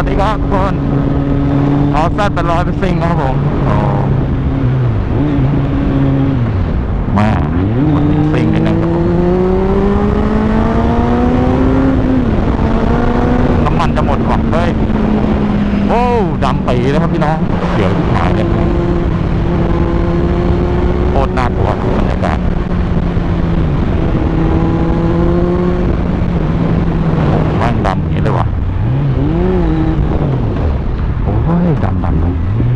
วัสดีครับทุกคนออซัดเป็นร้อยเป็นซิงครับผมมามันซิงกันนะครับผมน้ำมันจะหมดก่อนเฮ้ยโอ้ดำปีแล้วครับพี่น้องเดี๋ยวหายเลยโคตรน่ากลัว San Bernardo.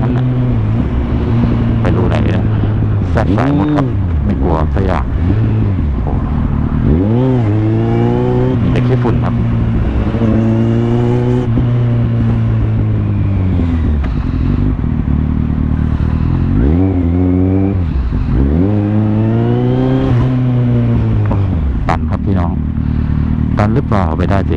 นั้นไปรู้ไหนเนี่ยแสบได้หมดครับไม่กลัวสักอย่างเด็กขี้ฝุ่นครับตันครับพี่น้อง ตันหรือเปล่าไปได้สิ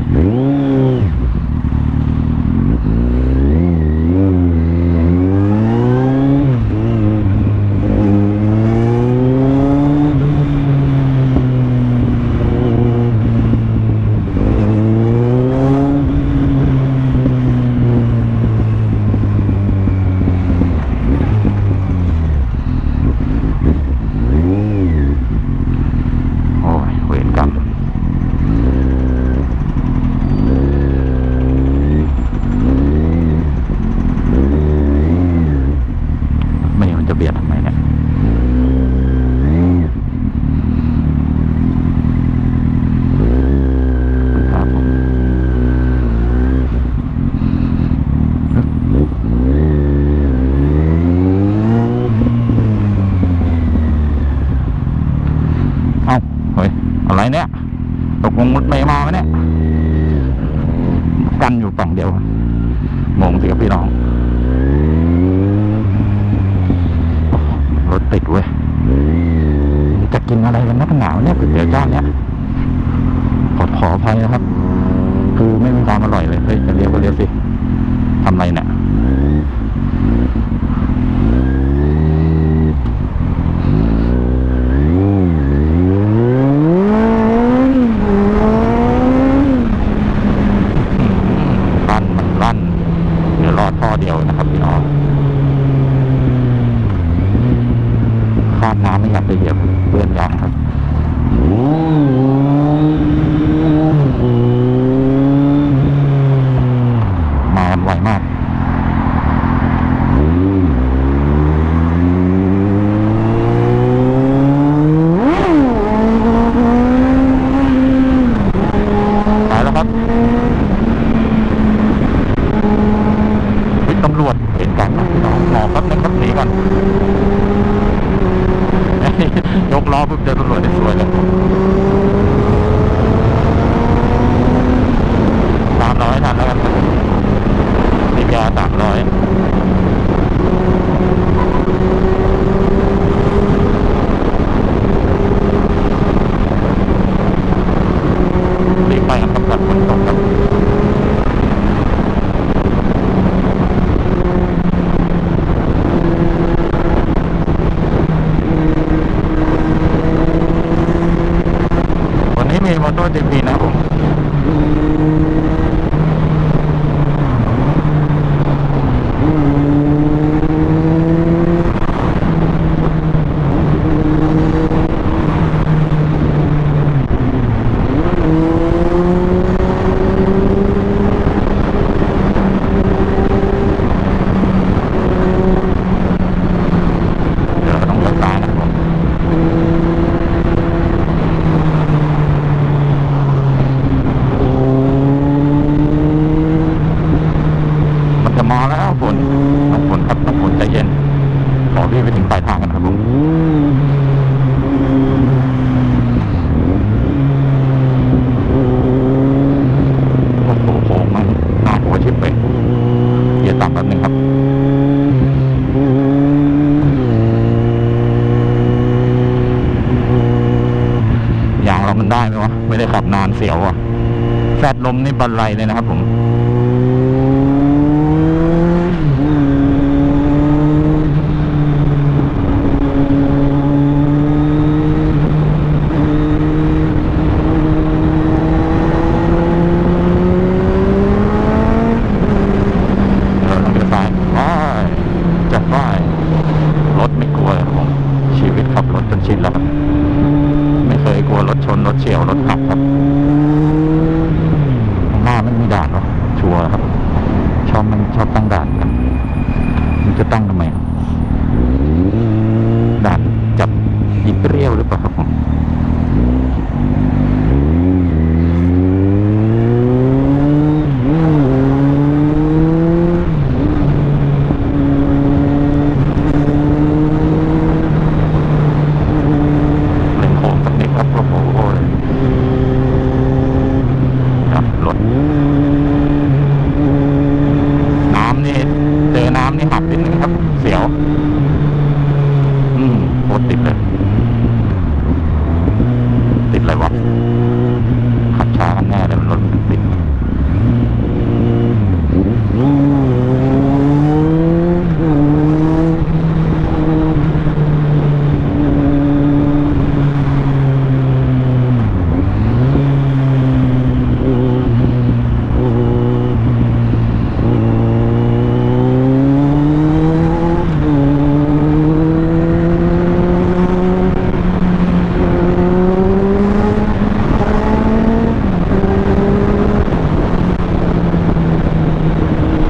ความอร่อยเลยเฮ้ยจะเลี้ยวก็เลี้ยวสิทำไรเนะี่ย มนี่บอลไลเลยนะครับผม เดินลงไปซ้ายว้ายจะว้ายรถไม่กลัวเลยครับผม ชีวิตขับรถจนชินแล้วครับ ไม่เคยกลัวรถชน รถเฉียว รถหักครับข้างหน้าไม่มีด่านหรอชัวร์ครับ ชอบมันชอบตั้งด่านกัน มันจะตั้งทำไม ด่านจับยิบเปรี้ยวหรือเปล่าครับผมเล่นโค้งสักนิดครับโอ้โหครับรถ น้ำนี่เจอน้ำนี่หักนิดนึงครับ เสียว อืมโคตรติดเลย ติดอะไรวะ ขับช้ากันแน่เลยมันรถมันติด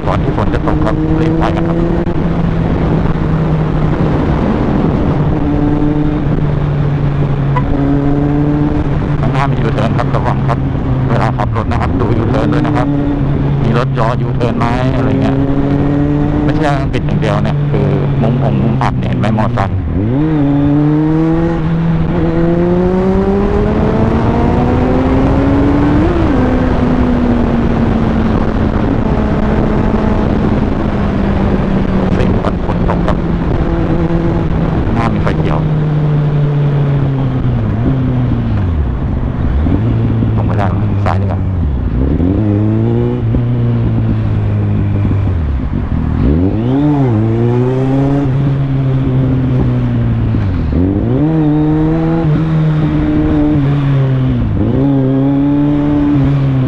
ก่อนที่ฝนจะตกครับรีบไปกันครับ ข้าง ห้ามียูเทิร์นครับระวังครับ เวลาขับรถนะครับดูยูเทิร์นด้วยนะครับ มีรถจอยูเทิร์นไหมอะไรเงี้ยไม่ใช่ปิดอย่างเดียวเนี่ยคือมุมองมุมอับเนี่ยเห็นไหมมอไซค์สิ่งฝนฝนตกครับ หน้ามีไฟเขียว ตรงไปด้านซ้ายดีกว่า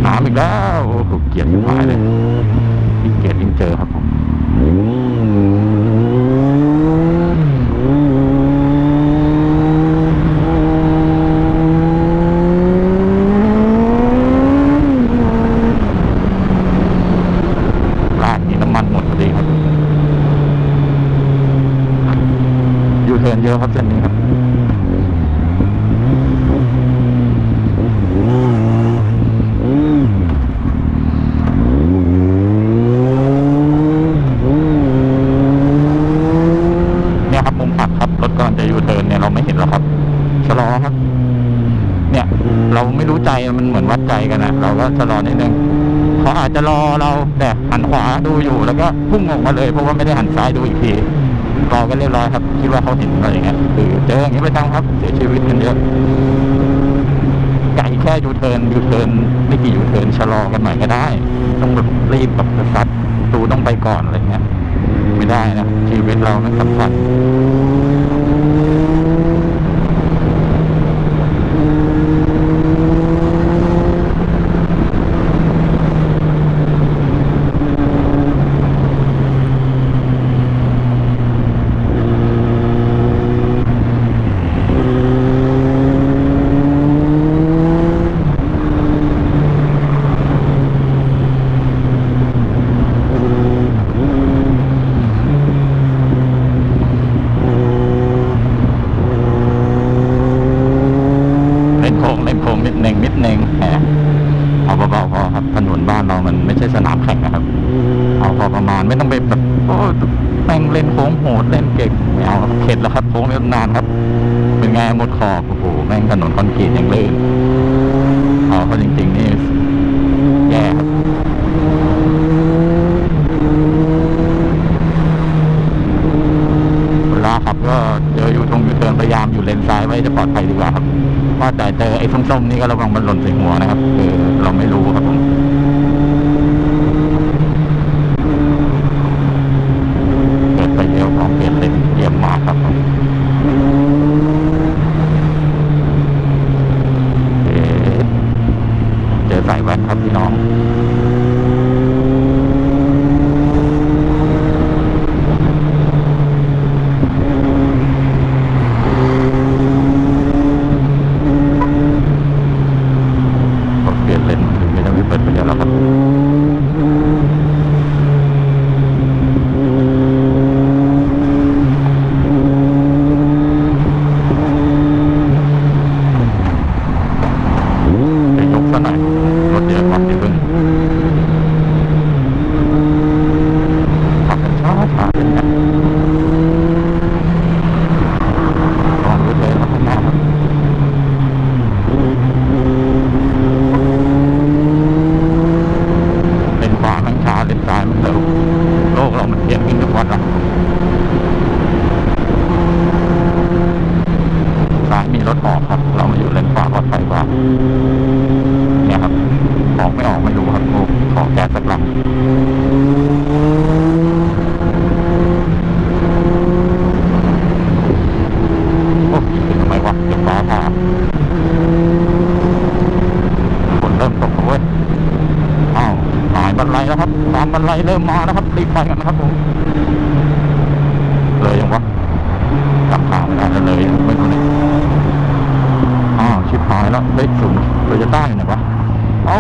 น้ำอีกแล้วโอ้โหเกลียดยิ่งหายเลยยิ่งเกลียดยิ่งเจอครับผม ร้านนี้น้ำ มันหมดพอดีครับ อยู่เทินเยอะครับเส้นนี้ครับเนี่ยครับมุมอับครับรถกำลังจะยูเทิร์นเนี่ยเราไม่เห็นแล้วครับชะลอครับเนี่ยเราไม่รู้ใจมันเหมือนวัดใจกันนะเราก็ชะลอนิดนึงเขาอาจจะรอเราแต่ ขวาดูอยู่แล้วก็พุ่งออกมาเลยเพราะว่าไม่ได้หันซ้ายดูอีกทีรอกันเรียบร้อยครับคิดว่าเขาเห็นอะไรอย่างเงี้ยคือเจออย่างนี้ไปทำครับเสียชีวิตกันเยอะไก่แค่ยูเทิร์นยูเทิร์นไม่กี่ยูเทิร์นชะลอกันหน่อยก็ได้ ต้องแบบรีบแบบซัดตูต้องไปก่อนอะไรเงี้ยไม่ได้นะชีวิตเรามันสำคัญ เาจริงๆนี่แย่ครับเวลาขับก็เจออยู่ตรงยูเทิร์นพยายามอยู่เลนซ้ายไว้จะปลอดภัยดีกว่าครับว่าแต่เจอไอ้ส้มๆนี่ก็ระวังมันหล่นใส่หัวนะครับคือเราไม่รู้ครับผมางบันไดเริ่มมานะครับรีบไปกันนะครับผมเลยยังวะจับทางไม่ได้เลยไม่รู้เลอ้าชิบหายแล้วเบรกสูงเราจะต้านอยู่ไหนะเอ้า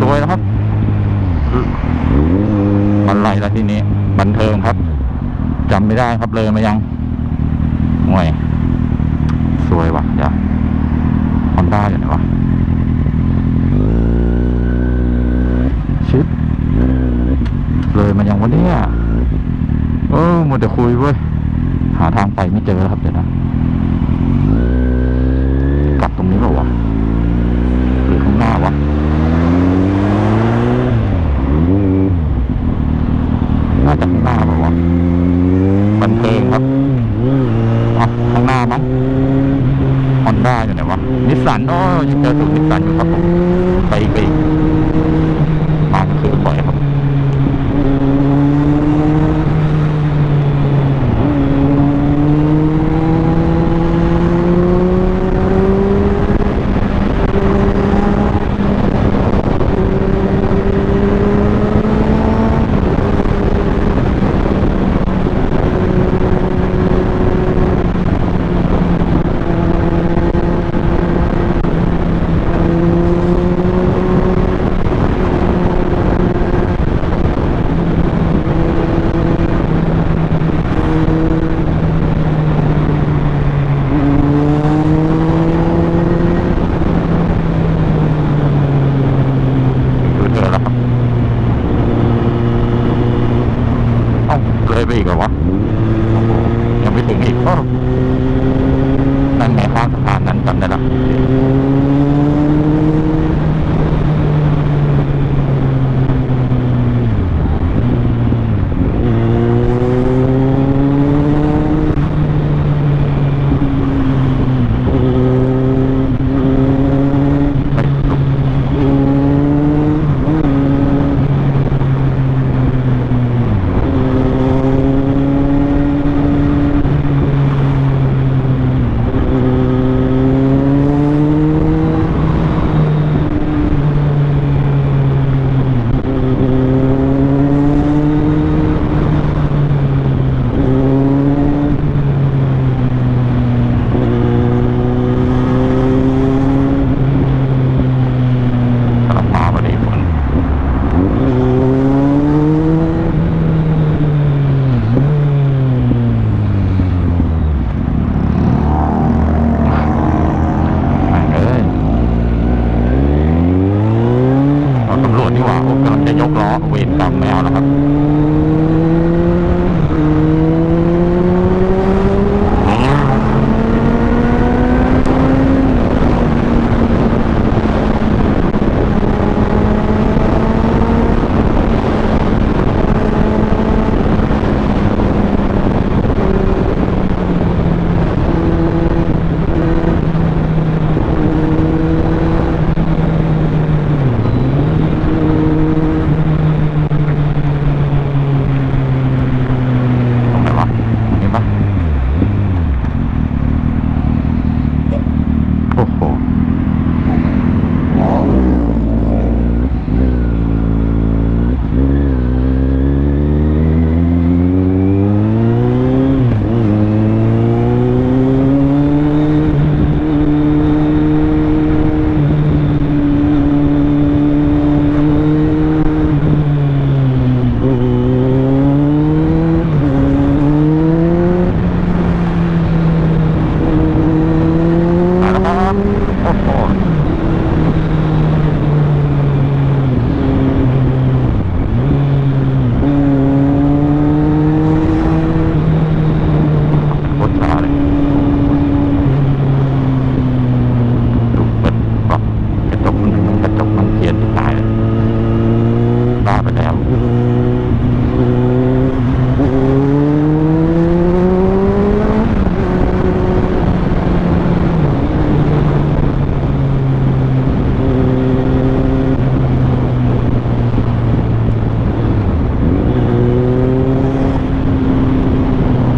สวยนะครับบันไดแล้วที่นี้ บันเทิงครับจำไม่ได้ครับเลยมายังห่วยสวยว่ะอย่า คุยเว้ย หาทางไปไม่เจอแล้วครับเดี๋ยวนะ